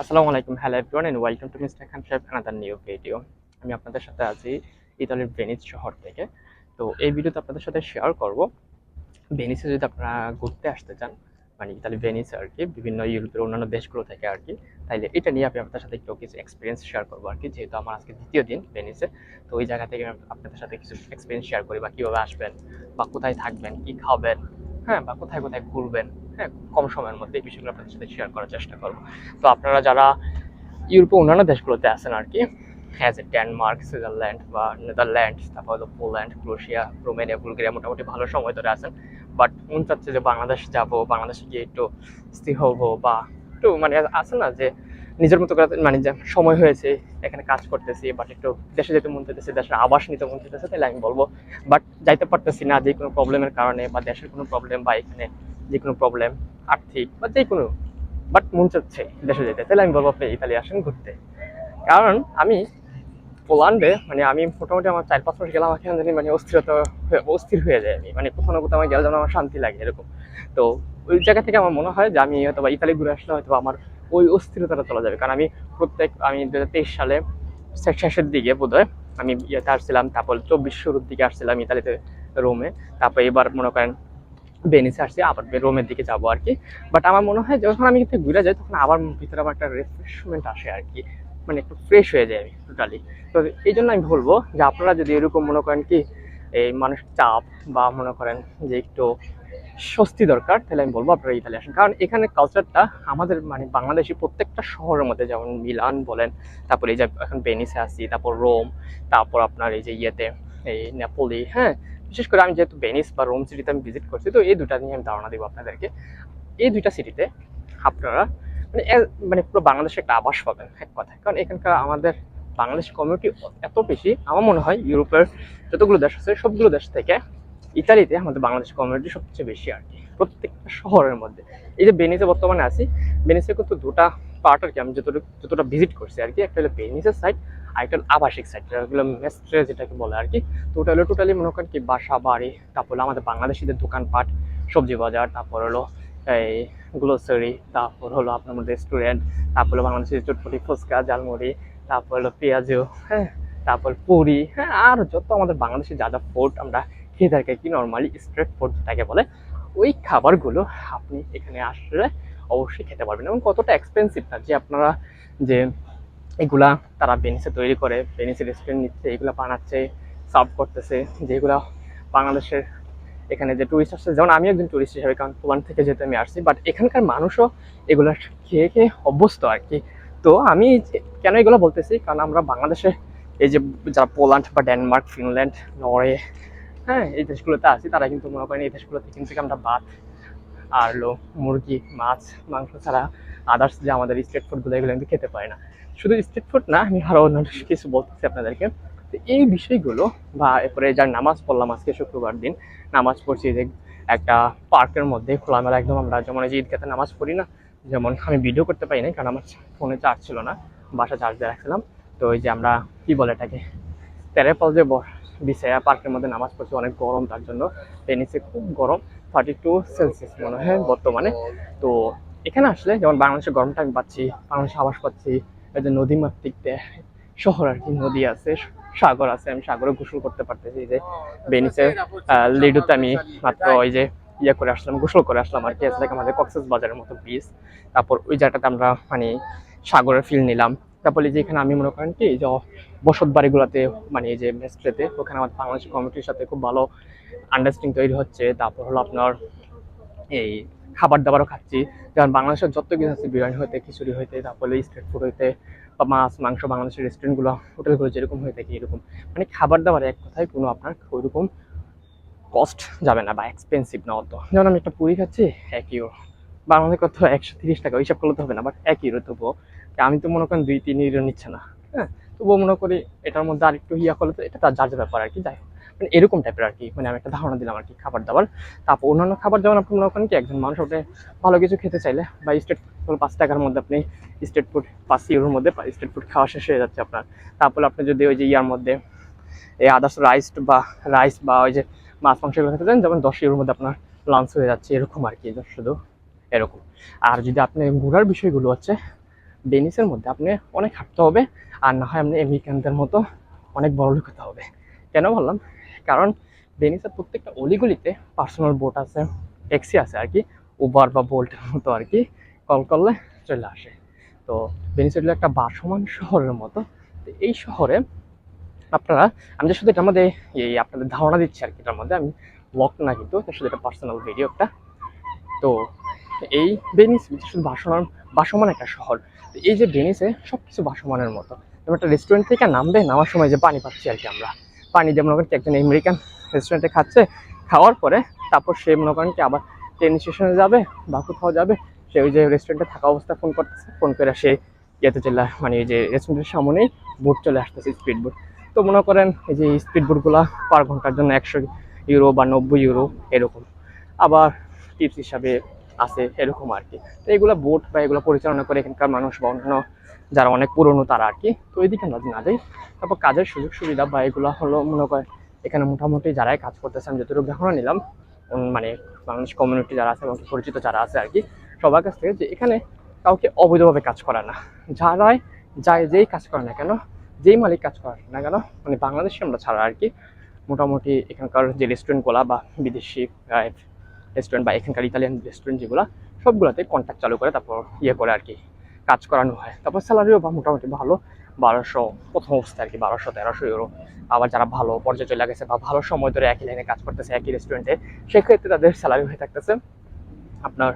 আসসালামু আলাইকুম। Hello everyone and welcome to mister Khan Saheb another new video আমি আপনাদের সাথে আছি ইতালির ভেনিস শহর থেকে। তো এই ভিডিওতে আপনাদের সাথে শেয়ার করব। ভেনিসে যদি আপনারা ঘুরতে আসতে চান মানে ইতালি ভেনিসে আর কি, বিভিন্ন ইউরোপের অন্যান্য দেশগুলো থেকে আর কি, তাইলে এটা নিয়ে আমি আপনাদের সাথে একটু কিছু এক্সপিরিয়েন্স শেয়ার করব আর কি, যেহেতু আমার আজকে দ্বিতীয় দিন ভেনিসে তো ওই জায়গা থেকে আপনাদের সাথে কিছু এক্সপিরিয়েন্স শেয়ার করি, বা কীভাবে আসবেন, বা কোথায় থাকবেন, কী খাবেন হ্যাঁ বা কোথায় কোথায় ঘুরবেন। হ্যাঁ কম সময়ের মধ্যে এই বিষয়গুলো আপনাদের সাথে শেয়ার করার চেষ্টা করব। তো আপনারা যারা ইউরোপে অন্যান্য দেশগুলোতে আছেন আর কি হ্যাজ এ ডেনমার্ক সুইজারল্যান্ড বা নেদারল্যান্ড তারপর হলো পোল্যান্ড ক্রোশিয়া রোমেনিয়া বুলগেরিয়া মোটামুটি ভালো সময় ধরে আছেন। বাট মন চাচ্ছে যে বাংলাদেশ যাব, বাংলাদেশে গিয়ে একটু স্থির হব বা একটু মানে আছে না যে নিজের মতো করে মানে যে সময় হয়েছে, এখানে কাজ করতেছি বাট একটু দেশে যেতে মন চাইতেছে, দেশের আবাস নিতে মন চাইতেছে তাহলে আমি বলব। বাট যাইতে পারতেছি না যে কোনো প্রবলেমের কারণে বা দেশের কোনো প্রবলেম বা এখানে যে কোনো প্রবলেম আর্থিক বা যে কোনো বাট মন চাচ্ছে দেশে যেতে। তাহলে আমি বলব, আপনি ইতালি আসেন ঘুরতে। কারণ আমি পোল্যান্ডে মানে আমি মোটামুটি আমার চার পাঁচ মাস গেলাম এখানে জানি মানে অস্থিরতা হয়ে- অস্থির হয়ে যায় আমি। মানে কোথাও না কোথাও আমার গেলে যেন আমার শান্তি লাগে এরকম। তো ওই জায়গা থেকে আমার মনে হয় যে আমি হয়তো বা ইতালি ঘুরে আসলে হয়তো আমার ওই অস্থিরতাটা চলে যাবে। কারণ আমি প্রত্যেক, আমি দু হাজার তেইশ সালে শেষের দিকে বোধহয় আমি ইয়েতে আসছিলাম, তারপর চব্বিশ শুরুর দিকে আসছিলাম ইতালিতে রোমে। তারপর এবার মনে করেন বেনিসে আসছি, আবার রোমের দিকে যাব আর কি। বাট আমার মনে হয় যখন আমি কিন্তু ঘুরে যাই, তখন আবার ভিতরে আমার একটা রিফ্রেশমেন্ট আসে আর কি। মানে একটু ফ্রেশ হয়ে যায় আমি টোটালি তো এই জন্য আমি বলব যে আপনারা যদি এরকম মনে করেন কি, এই মানুষ চাপ বা মনে করেন যে একটু স্বস্তি দরকার, তাহলে আমি বলব আপনারা ইতালি আসেন। কারণ এখানে কালচারটা আমাদের মানে বাংলাদেশি প্রত্যেকটা শহরের মধ্যে, যেমন মিলান বলেন, তারপর এই যে এখন বেনিসে আসি তারপর রোম তারপর আপনার এই যে ইয়েতে, এই নেপোলি হ্যাঁ? বিশেষ করে আমি যেহেতু বেনিস বা রোম সিটিতে আমি ভিজিট করছি, তো এই দুটা নিয়ে আমি ধারণা দেবো আপনাদেরকে। এই দুইটা সিটিতে আপনারা মানে মানে পুরো বাংলাদেশে একটা আবাস পাবেন, এক কথায়। কারণ এখানকার আমাদের বাংলাদেশ কমিউনিটি এত বেশি, আমার মনে হয় ইউরোপের যতগুলো দেশ আছে, সবগুলো দেশ থেকে ইতালিতে আমাদের বাংলাদেশ কমিউনিটি সবচেয়ে বেশি আর কি, প্রত্যেকটা শহরের মধ্যে। এই যে বেনিসে বর্তমানে আছি বেনিসে কিন্তু দুটা পার্ট আর কি আমি যতটুকু যতটা ভিজিট করছি আর কি, একটা হলো বেনিসের সাইড আর একটা হলো আবাসিক সাইড যেগুলো মেস্ট্রে যেটাকে বলে আর কি। তো ওটা হলো টোটালি মনে করেন কি বাসা, বাড়ি, তারপর আমাদের বাংলাদেশিদের দোকানপাট, সবজি বাজার, তারপর হলো এই গ্লোসারি তারপর হলো আপনার মধ্যে রেস্টুরেন্ট তারপর হলো বাংলাদেশের চটপটি, ফুচকা জালমুড়ি তারপর হলো পেঁয়াজু হ্যাঁ তারপর পুরি হ্যাঁ আর যত আমাদের বাংলাদেশে যা যা ফুড আমরা খেয়ে থাকি কি নর্মালি স্ট্রেট ফুড যেটাকে বলে, ওই খাবারগুলো আপনি এখানে আসলে অবশ্যই খেতে পারবেন। এবং কতটা এক্সপেন্সিভ না যে আপনারা যে এগুলা তারা বেনিসে তৈরি করে বেনিসে রেস্টুরেন্ট নিচ্ছে, এগুলা বানাচ্ছে সার্ভ করতেছে, যেগুলা বাংলাদেশের এখানে যে টুরিস্ট আসছে। যেমন আমি একজন টুরিস্ট হিসেবে, কারণ পোল্যান্ড থেকে যেহেতু আমি আসছি বাট এখানকার মানুষও এগুলো খেয়ে খেয়ে অভ্যস্ত আর কি তো আমি কেন এগুলো বলতেছি? কারণ আমরা বাংলাদেশে এই যে যারা পোল্যান্ড বা ডেনমার্ক ফিনল্যান্ড নরওয়ে হ্যাঁ এই দেশগুলোতে আছি, তারা কিন্তু মনে করেন এই দেশগুলোতে কিন্তু আমরা ভাত আর মুরগি, মাছ, মাংস ছাড়া আদার্স যে আমাদের স্ট্রিট ফুডগুলো এগুলো কিন্তু খেতে পারি না। শুধু স্ট্রিট ফুড না, আমি আরও অন্য কিছু বলতেছি আপনাদেরকে। তো এই বিষয়গুলো বা এরপরে যার নামাজ পড়লাম আজকে শুক্রবার দিন, নামাজ পড়ছি যে একটা পার্কের মধ্যে খোলামেলা একদম আমরা যেমন এই যে ঈদগাতে নামাজ পড়ি না, যেমন আমি ভিডিও করতে পারি না কারণ আমার ফোনে চার্জ ছিল না বাসা চার্জ দিয়ে রাখছিলাম। তো ওই যে আমরা কি বলে এটাকে, তেরেপাল যে বিছায়া পার্কের মধ্যে নামাজ পড়ছি, অনেক গরম তার জন্য। টেনিসে খুব গরম থার্টি টু সেলসিয়াস মনে হয় বর্তমানে। তো এখানে আসলে যেমন বাংলাদেশের গরমটা আমি পাচ্ছি বাংলাদেশে আবাস পাচ্ছি এই যে নদীমাতৃক শহর আর কি, নদী আছে, সাগর আছে, আমি সাগরে গোসল করতে পারতেছি যে বেনিসে লিডুতে আমি মাত্র ওই যে ইয়ে করে আসলাম, গোসল করে আসলাম আর কি লাইক আমাদের কক্সেস বাজারের মতো বিচ তারপর ওই জায়গাটাতে আমরা মানে সাগরের ফিল নিলাম। তারপরে যে এখানে আমি মনে করেন কি যে বসত বাড়িগুলোতে মানে এই যে মেস্ট্রেতে ওখানে আমাদের বাংলাদেশ কমিটির সাথে খুব ভালো আন্ডারস্ট্যান্ডিং তৈরি হচ্ছে। তারপর হলো আপনার এই খাবার দাবারও খাচ্ছি। যেমন বাংলাদেশের যত কিছু আছে, বিরিয়ানি হইতে, খিচুড়ি হইতে, তারপরে স্ট্রিট ফুড হইতে, বা মাছ, মাংস বাংলাদেশের রেস্টুরেন্টগুলো হোটেলগুলো যেরকম হয়ে থাকে এরকম। মানে খাবার দাবার এক কথায় কোনো আপনার ওইরকম কস্ট যাবে না বা এক্সপেন্সিভ না অত। যেমন আমি একটা পুরি খাচ্ছি, এক ইউরো বাংলাদেশ কত? একশো তিরিশ টাকা, ওইসব করলে তো হবে না বাট এক ইউরো তবুও। আমি তো মনে করেন দুই, তিন ইউরো নিচ্ছে না হ্যাঁ? তবুও মনে করি এটার মধ্যে আর একটু ইয়া করলে তো এটা তার যার ব্যাপার আর কি, যাই হোক। এরকম টাইপের আর কি মানে আমি একটা ধারণা দিলাম আর কি খাবার দাবার। তারপর অন্যান্য খাবার যেমন আপনি মনে করেন কি, একজন মানুষ আপনি ভালো কিছু খেতে চাইলে বা স্ট্রিট ফুড পাঁচ টাকার মধ্যে আপনি স্ট্রিট ফুড পাঁচ ইউরোর মধ্যে স্ট্রিট ফুড খাওয়া শেষ হয়ে যাচ্ছে আপনার। তারপর আপনি যদি ওই যে ইয়ার মধ্যে এই আদার্স রাইস বা রাইস বা ওই যে মাছ মাংস এগুলো খেতে চান, যেমন দশ ইউরোর মধ্যে আপনার লাঞ্চ হয়ে যাচ্ছে, এরকম আর কি শুধু এরকম। আর যদি আপনি ঘোরার বিষয়গুলো হচ্ছে বেনিসের মধ্যে আপনি অনেক হাঁটতে হবে, আর না হয় আপনি আমেরিকানদের মতো অনেক বড় লোক হতে হবে। কেন বললাম? কারণ বেনিসের প্রত্যেকটা অলিগলিতে পার্সোনাল বোট আছে ট্যাক্সি আছে আর কি উবার বা বোল্টের মতো আর কি কল করলে চলে আসে। তো ভেনিস হলো একটা বাসমান শহরের মতো। তো এই শহরে আপনারা, আমি যে শুধু এটার মধ্যে এই আপনাদের ধারণা দিচ্ছি আর কি, এটার মধ্যে আমি ওয়াক না কিন্তু এটা শুধু একটা পার্সোনাল ভিডিও একটা। তো এই ভেনিস শুধু বাসমান বাসমান একটা শহর। এই যে ভেনিসে সব কিছু বাসমানের মতো। একটা রেস্টুরেন্ট থেকে নামবে, নামার সময় যে পানি পাচ্ছি আর কি আমরা। পানি দিয়ে মনে করেন একজন আমেরিকান রেস্টুরেন্টে খাচ্ছে, খাওয়ার পরে তারপর সে মনে করেন আবার ট্রেন স্টেশনে যাবে বা কোথাও যাবে, সে ওই যে রেস্টুরেন্টে থাকা অবস্থায় ফোন করতেছে ফোন করে সে ইয়েতে চলে মানে এই যে রেস্টুরেন্টের সামনেই বোট চলে আসতেছে স্পিড বোট তো মনে করেন এই যে স্পিড বোটগুলো পার ঘণ্টার জন্য একশো ইউরো বা নব্বই ইউরো এরকম। আবার টিপস হিসাবে আছে এরকম আর কি তো এগুলো বোট বা এগুলো পরিচালনা করে এখানকার মানুষ বা অন্যান্য যারা অনেক পুরনো তারা আর কি তো ওইদিকে আমরা না যাই। তারপর কাজের সুযোগ সুবিধা বা এগুলো হলো মনে করেন এখানে মোটামুটি যারাই কাজ করতেছে আমি যতটুকু ধারণা নিলাম মানে বাংলাদেশ কমিউনিটি যারা আছে এবং পরিচিত যারা আছে আর কি সবার কাছ থেকে যে এখানে কাউকে অবৈধভাবে কাজ করা না। যারাই যায় যেই কাজ করে না কেন, যেই মালিক কাজ করে না কেন মানে বাংলাদেশে আমরা ছাড়া আর কি মোটামুটি এখানকার যে রেস্টুরেন্টগুলো বা বিদেশি রেস্টুরেন্ট বা এখানকার ইতালিয়ান রেস্টুরেন্ট যেগুলো, সবগুলোতে কন্ট্যাক্ট চালু করে, তারপর ইয়ে করে আর কি কাজ করানো হয়। তারপর স্যালারিও বা মোটামুটি ভালো, বারোশো, প্রথম অবস্থায় আর কি বারোশো, তেরোশো ইউরো আবার যারা ভালো পর্যায়ে চলে গেছে বা ভালো সময় ধরে একই লাইনে কাজ করতেছে, একই রেস্টুরেন্টে সেক্ষেত্রে তাদের স্যালারি হয়ে থাকতেছে আপনার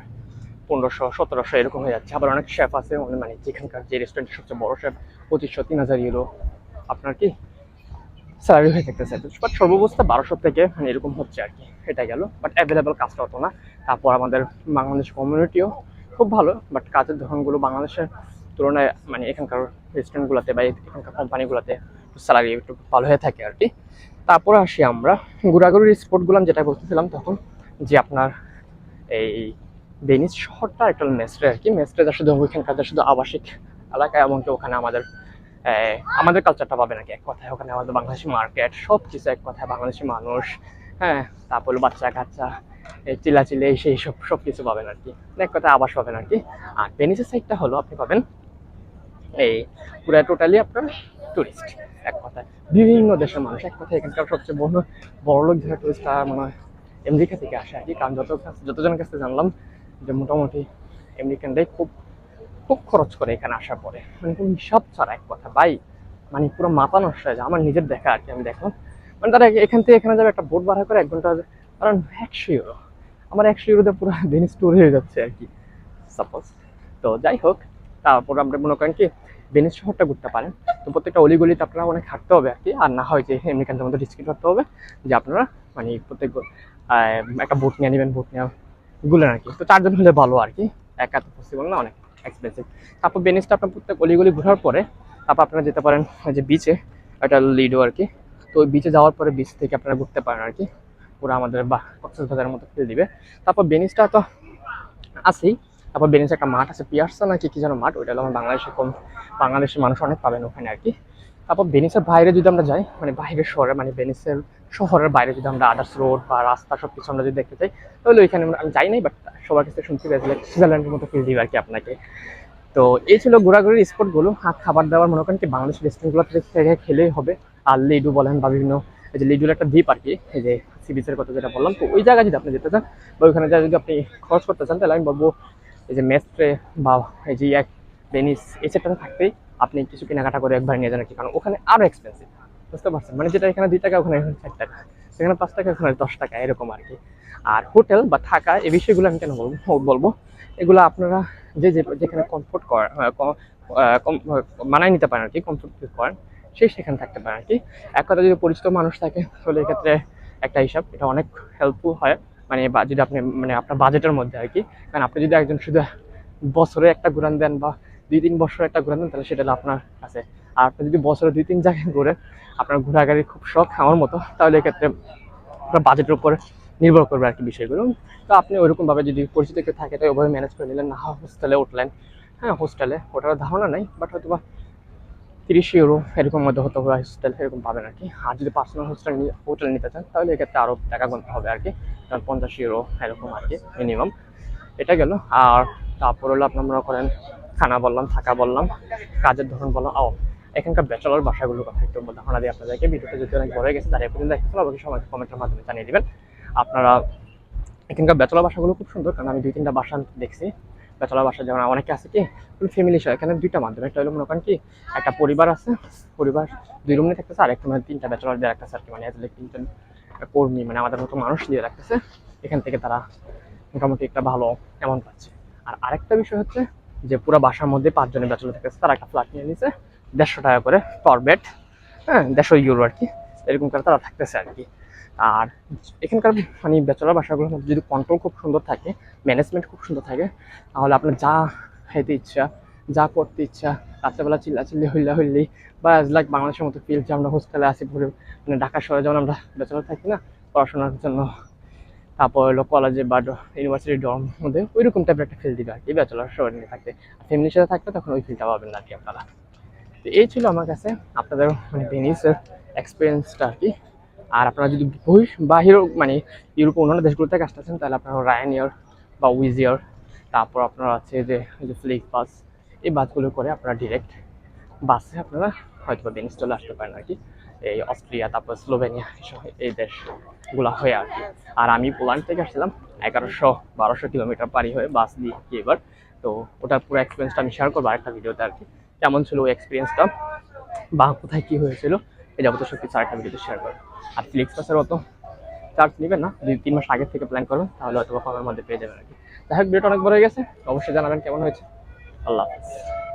পনেরোশো, সতেরোশো এরকম হয়ে যাচ্ছে। আবার অনেক শেফ আছে মানে যেখানকার যে রেস্টুরেন্টের সবচেয়ে বড় শেফ পঁচিশশো, তিন হাজার ইউরো আপনার কি? স্যালারি হয়ে থাকতেছে বাট সর্বাবস্থা বারোশো থেকে মানে এরকম হচ্ছে আর কি এটা গেল। বাট অ্যাভেলেবেল কাজটা হতো না। তারপর আমাদের বাংলাদেশ কমিউনিটিও খুব ভালো, বাট কাজের ধরনগুলো বাংলাদেশের তুলনায় মানে এখানকার রেস্টুরেন্টগুলোতে বা এখানকার কোম্পানিগুলোতে স্যালারি একটু ভালো হয়ে থাকে আর কি। তারপরে আসি আমরা ঘোরাঘুরির স্পটগুলো যেটা বলতেছিলাম তখন, যে আপনার এই ভেনিস শহরটা একটা মেস্ট্রে আর কি। মেস্ট্রে শুধু ওইখানকার শুধু আবাসিক এলাকায় এমনকি ওখানে আমাদের আমাদের কালচারটা পাবে নাকি? এক কথায় ওখানে আমাদের বাংলাদেশি মার্কেট সব কিছু এক কথায় বাংলাদেশি মানুষ হ্যাঁ? তারপর বাচ্চা কাচ্চা, এই চিল্লাচিল্লি সেই সব সব কিছু পাবেন আর কি। এক কথায় আবাস পাবেন আর কি। আর ভেনিসের সাইডটা হলো, আপনি পাবেন এই পুরো টোটালি আপনার টুরিস্ট এক কথায়। বিভিন্ন দেশের মানুষ, এক কথায় এখানকার সবচেয়ে বড় বড় লোক যারা টুরিস্ট তারা মনে হয় আমেরিকা থেকে আসে আর কি। কারণ যত, যতজনের কাছে জানলাম যে মোটামুটি আমেরিকানরাই খুব খুব খরচ করে এখানে আসার পরে। মানে কোনো হিসাব ছাড়া এক কথা। ভাই মানে পুরো মাথা নষ্ট হয়ে যায়। আমার নিজের দেখা আর কি, আমি দেখলাম। মানে তারা এখান থেকে এখানে যাবে, একটা বোট ভাড়া করে এক ঘণ্টা কারণ একশো ইউরো আমার একশো ইউরোতে পুরো ভেনিস ট্যুর হয়ে যাচ্ছে আর কি সাপোজ তো যাই হোক, তারপর আমরা মনে করেন কি ভেনিস শহরটা ঘুরতে পারেন। তো প্রত্যেকটা অলিগলিতে আপনারা অনেক হাঁটতে হবে আর কি। আর না হয় যে আমেরিকানদের মধ্যে রিস্কি করতে হবে, যে আপনারা মানে প্রত্যেক একটা বোট নিয়ে নেবেন বোট নেওয়া গুলেন আর কি। তো চারজন হলে ভালো আর কি। একা তো পসিবল না, অনেক। এক্সপেন্সিভ তারপর বেনিসটা আপনার প্রত্যেক অলিগলি ঘোরার পরে, তারপর আপনারা যেতে পারেন যে বিচে একটা লিডো আর কি। তো ওই বিচে যাওয়ার পরে বিচ থেকে আপনারা ঘুরতে পারেন আর কি। পুরো আমাদের বা কক্সবাজারের মতো ফিল দিবে। তারপর বেনিসটা তো আছেই। তারপর বেনিসে একটা মাঠ আছে, পিয়ার্সা নাকি কি যেন মাঠ, ওইটা আমার বাংলাদেশে কম বাংলাদেশের মানুষ অনেক পাবেন ওখানে আর কি। তারপর বেনিসের বাইরে যদি আমরা যাই মানে বাইরের শহরে মানে বেনিসের শহরের বাইরে যদি আমরা আদার্স রোড বা রাস্তা সব কিছু আমরা যদি দেখতে চাই, তাহলে ওইখানে আমি যাই নাই বাট সবার কাছে শুনতে পেয়েছি like সুইজারল্যান্ডের মতো ফিল দিবে আর কি আপনাকে। তো এই ছিল ঘোরাঘুরির স্পটগুলো আর খাবার দাবার মনে করেন কি বাংলাদেশের রেস্টুরেন্টগুলো থেকে খেলেই হবে। আর লিডু বলেন বা বিভিন্ন এই যে লিডুর একটা দ্বীপ আর কি, এই যে সি বিচের কথা যেটা বললাম, তো ওই জায়গায় যদি আপনি যেতে চান বা ওইখানে যদি আপনি খরচ করতে চান, তাহলে আমি বলব এই যে মেস্ট্রে বা এই যে এক ভেনিস এই থাকতেই আপনি কিছু কেনাকাটা করে একবার নিয়ে যান কি, কারণ ওখানে আরও এক্সপেন্সিভ বুঝতে পারছেন? মানে যেটা এখানে দুই টাকা, ওখানে চার টাকা। সেখানে পাঁচ টাকা, ওখানে দশ টাকা, এরকম আর কি। আর হোটেল বা থাকা, এই বিষয়গুলো আমি কেন বলব? বলব। এগুলো আপনারা যে যে, যেখানে কমফোর্ট করেন মানায় নিতে পারেন আর কি কমফোর্ট ফিল করেন সেই সেখানে থাকতে পারেন আর কি। এক কথা যদি পরিচিত মানুষ থাকে, তাহলে এক্ষেত্রে একটা হিসাব, এটা অনেক হেল্পফুল হয়। মানে বা, যদি আপনি মানে আপনার বাজেটের মধ্যে আর কি। কারণ আপনি যদি একজন শুধু বছরে একটা ঘুরান দেন বা দুই, তিন বছরে একটা ঘুরান দেন, তাহলে সেটা আপনার কাছে আর আপনি যদি বছরে দুই তিন জায়গায় ঘুরেন, আপনার ঘোরাঘুরির খুব শখ আমার মতো, তাহলে এক্ষেত্রে আপনার বাজেটের উপর নির্ভর করবে আর কি বিষয়গুলো তো আপনি ওইরকমভাবে যদি পরিচিত কেউ থাকে তাই ওভাবে ম্যানেজ করে নিলেন, না হোস্টেলে উঠলেন। হ্যাঁ হোস্টেলে ওটার ধারণা নাই বাট হয়তো বা তিরিশ ইউরো এরকম মধ্যে হতে হবে হোস্টেল এরকম পাবেন আর কি আর যদি পার্সোনাল হোস্টেল হোটেল নিতে চান, তাহলে এক্ষেত্রে আরও টাকা গুনতে হবে আর কি কারণ পঞ্চাশ ইউরো এরকম আর কি মিনিমাম এটা গেল। আর তারপর হলো আপনার মনে করেন, খানা বললাম, থাকা বললাম, কাজের ধরন বললাম ও এখানকার ব্যাচেলর বাসাগুলোর কথা একটু ধারণা দিয়ে আপনাদেরকে। ভিডিওটা যদি অনেক বড় হয়ে গেছে দাঁড়িয়ে পর্যন্ত দেখতে অবশ্যই সময় কমেন্টের মাধ্যমে জানিয়ে দিবেন। আপনারা এখানকার ব্যাচেলর বাসাগুলো খুব সুন্দর, কারণ আমি দুই তিনটা বাসা দেখছি। ব্যাচেলর বাসা যেমন অনেকে আছে কি ফ্যামিলি সহ, এখানে দুইটা মাধ্যমে। একটা হলো মনে করেন কি, একটা পরিবার আছে, পরিবার দুই রুমে থাকতেছে আর একটা মানে তিনটা ব্যাচেলর দিয়ে রাখতেছে আর কি মানে তিনজন কর্মী মানে আমাদের মতো মানুষ দিয়ে রাখতেছে। এখান থেকে তারা মোটামুটি একটা ভালো অ্যামাউন্ট পাচ্ছে। আর আরেকটা বিষয় হচ্ছে যে পুরো বাসার মধ্যে পাঁচজনের ব্যাচেলর থাকতেছে, তারা একটা ফ্ল্যাট নিয়ে নিছে। দেড়শো টাকা করে পার বেড হ্যাঁ দেড়শো ইউরো আর কি। এরকম করে তারা থাকতেছে আর কি। আর এখানকার মানে ব্যাচেলর বাসাগুলোর মধ্যে যদি কন্ট্রোল খুব সুন্দর থাকে ম্যানেজমেন্ট খুব সুন্দর থাকে, তাহলে আপনার যা খাইতে ইচ্ছা, যা করতে ইচ্ছা, রাত্রেবেলা চিল্লা চিল্লি হইলা হইলি বা এজ লাইক বাংলাদেশের মতো ফিল যে আমরা হোস্টেলে আসি ঘুরে মানে ঢাকা শহরে যেমন আমরা ব্যাচেলর থাকি না, পড়াশোনার জন্য। তারপর হলো কলেজে বা ইউনিভার্সিটির ডর্ম মধ্যে ওইরকম টাইপের একটা ফিল দিবে আর কি, ব্যাচেলর শহরে নিয়ে থাকতে। ফ্যামিলির সাথে থাকলে তখন ওই ফিলটা পাবেন আর কি আপনারা। তো এই ছিল আমার কাছে আপনাদের মানে ভেনিসের এক্সপিরিয়েন্সটা আর কি। আর আপনারা যদি বই বাহিরও মানে ইউরোপ অন্যান্য দেশগুলো থেকে আসতেছেন, তাহলে আপনারা রায়ানিয়ার বা উইজিয়ার তারপর আপনার আছে যে যে ফ্লিক্স বাস এই বাসগুলো করে আপনারা ডিরেক্ট বাসে আপনারা হয়তো বা ভেনিস চলে আসতে পারেন আর কি। এই অস্ট্রিয়া, তারপর স্লোভেনিয়া এই দেশগুলো হয়ে আর কি। আর আমি পোল্যান্ড থেকে আসছিলাম, এগারোশো বারোশো কিলোমিটার পারি হয়ে বাস দিয়ে এবার। তো ওটার পুরো এক্সপিরিয়েন্সটা আমি শেয়ার করব আরেকটা ভিডিওতে আর কি। কেমন ছিল ওই এক্সপিরিয়েন্সটা বা কোথায় কী হয়েছিল? এই যাবত সব কিছু আরেকটা ভিডিওতে শেয়ার করব। আর ফ্লিক্স পাসের মতো চার্জ নেবেন না? দুই তিন মাস আগের থেকে প্ল্যান করবেন তাহলে হয়তো আমার মধ্যে পেয়ে যাবেন আর কি। যাই হোক ভিডিওটা অনেক বড় হয়ে গেছে। অবশ্যই জানাবেন কেমন হয়েছে। আল্লাহ হাফিজ।